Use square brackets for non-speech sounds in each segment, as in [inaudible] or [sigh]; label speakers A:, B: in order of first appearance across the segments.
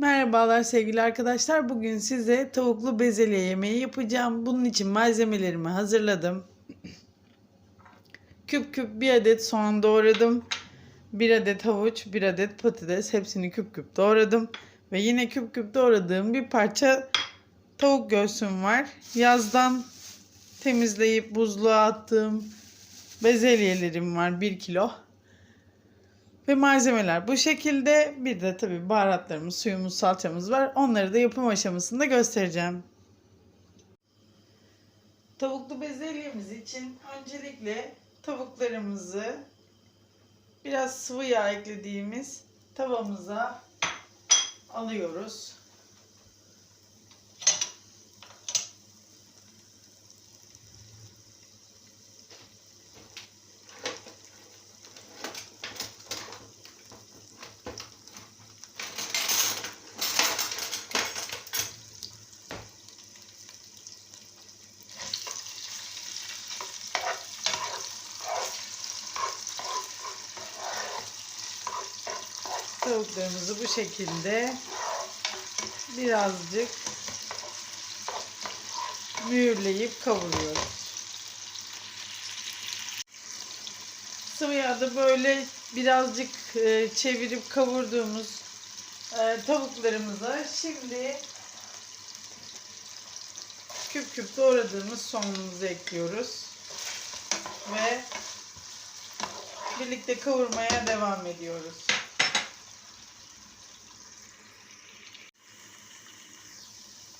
A: Merhabalar sevgili arkadaşlar. Bugün size tavuklu bezelye yemeği yapacağım. Bunun için malzemelerimi hazırladım. Küp küp bir adet soğan doğradım. Bir adet havuç, bir adet patates. Hepsini küp küp doğradım. Ve yine küp küp doğradığım bir parça tavuk göğsüm var. Yazdan temizleyip buzluğa attığım bezelyelerim var 1 kilo. Ve malzemeler bu şekilde. Bir de tabii baharatlarımız, suyumuz, salçamız var. Onları da yapım aşamasında göstereceğim. Tavuklu bezelyemiz için öncelikle tavuklarımızı biraz sıvı yağ eklediğimiz tavamıza alıyoruz. Tavuklarımızı bu şekilde birazcık mühürleyip kavuruyoruz. Sıvı yağda böyle birazcık e, çevirip kavurduğumuz e, tavuklarımıza şimdi küp küp doğradığımız soğanımızı ekliyoruz. Ve birlikte kavurmaya devam ediyoruz.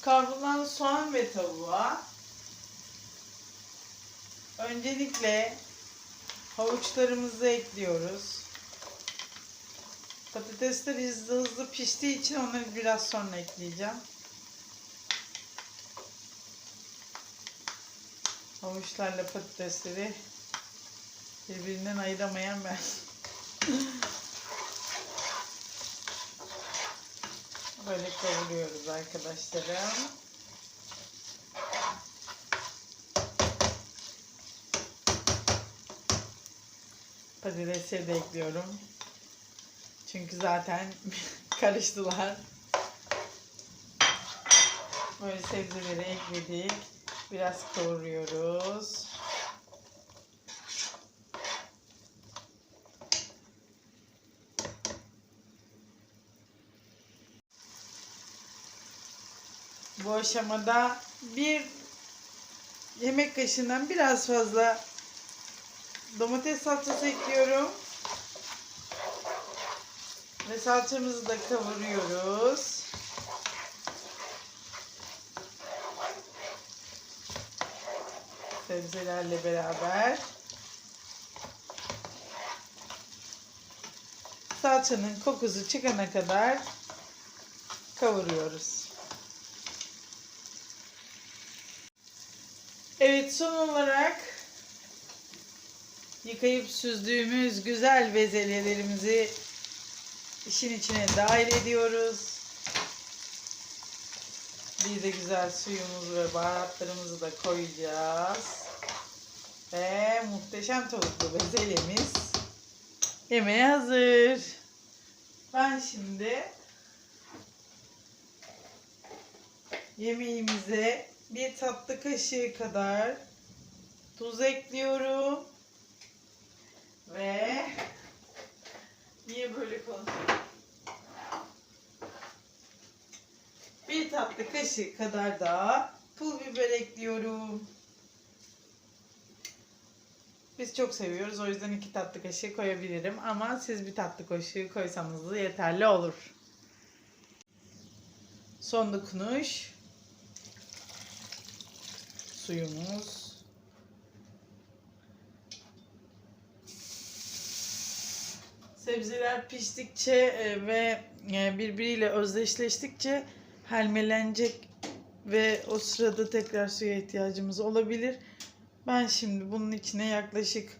A: Kavrulan soğan ve tavuğa öncelikle havuçlarımızı ekliyoruz. Patatesler hızlı hızlı piştiği için onları biraz sonra ekleyeceğim. Havuçlarla patatesleri birbirinden ayıramayan ben. [laughs] Böyle kavuruyoruz arkadaşlarım. Patatesleri de ekliyorum. Çünkü zaten [laughs] karıştılar. Böyle sebzeleri ekledik. Biraz kavuruyoruz. Bu aşamada bir yemek kaşığından biraz fazla domates salçası ekliyorum. Ve salçamızı da kavuruyoruz. Sebzelerle beraber. Salçanın kokusu çıkana kadar kavuruyoruz. Evet son olarak yıkayıp süzdüğümüz güzel bezelyelerimizi işin içine dahil ediyoruz. Bir de güzel suyumuzu ve baharatlarımızı da koyacağız. Ve muhteşem tavuklu bezelyemiz yemeğe hazır. Ben şimdi yemeğimize bir tatlı kaşığı kadar tuz ekliyorum. Ve niye böyle konuşuyorum? Bir tatlı kaşığı kadar da pul biber ekliyorum. Biz çok seviyoruz. O yüzden iki tatlı kaşığı koyabilirim. Ama siz bir tatlı kaşığı koysanız da yeterli olur. Son dokunuş suyumuz. Sebzeler piştikçe e, ve e, birbiriyle özdeşleştikçe helmelenecek ve o sırada tekrar suya ihtiyacımız olabilir. Ben şimdi bunun içine yaklaşık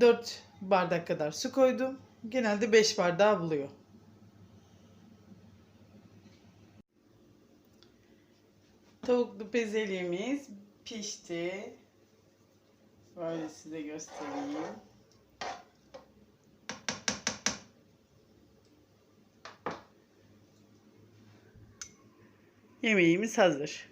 A: 4 bardak kadar su koydum. Genelde 5 bardağı buluyor. Tavuklu bezelyemiz pişti. Böyle size göstereyim. Yemeğimiz hazır.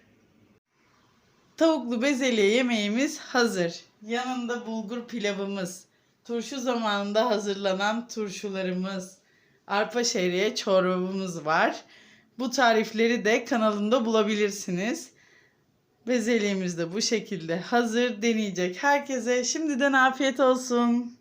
A: Tavuklu bezelye yemeğimiz hazır. Yanında bulgur pilavımız, turşu zamanında hazırlanan turşularımız, arpa şehriye çorbamız var. Bu tarifleri de kanalımda bulabilirsiniz. Bezelyemiz de bu şekilde hazır deneyecek herkese şimdiden afiyet olsun.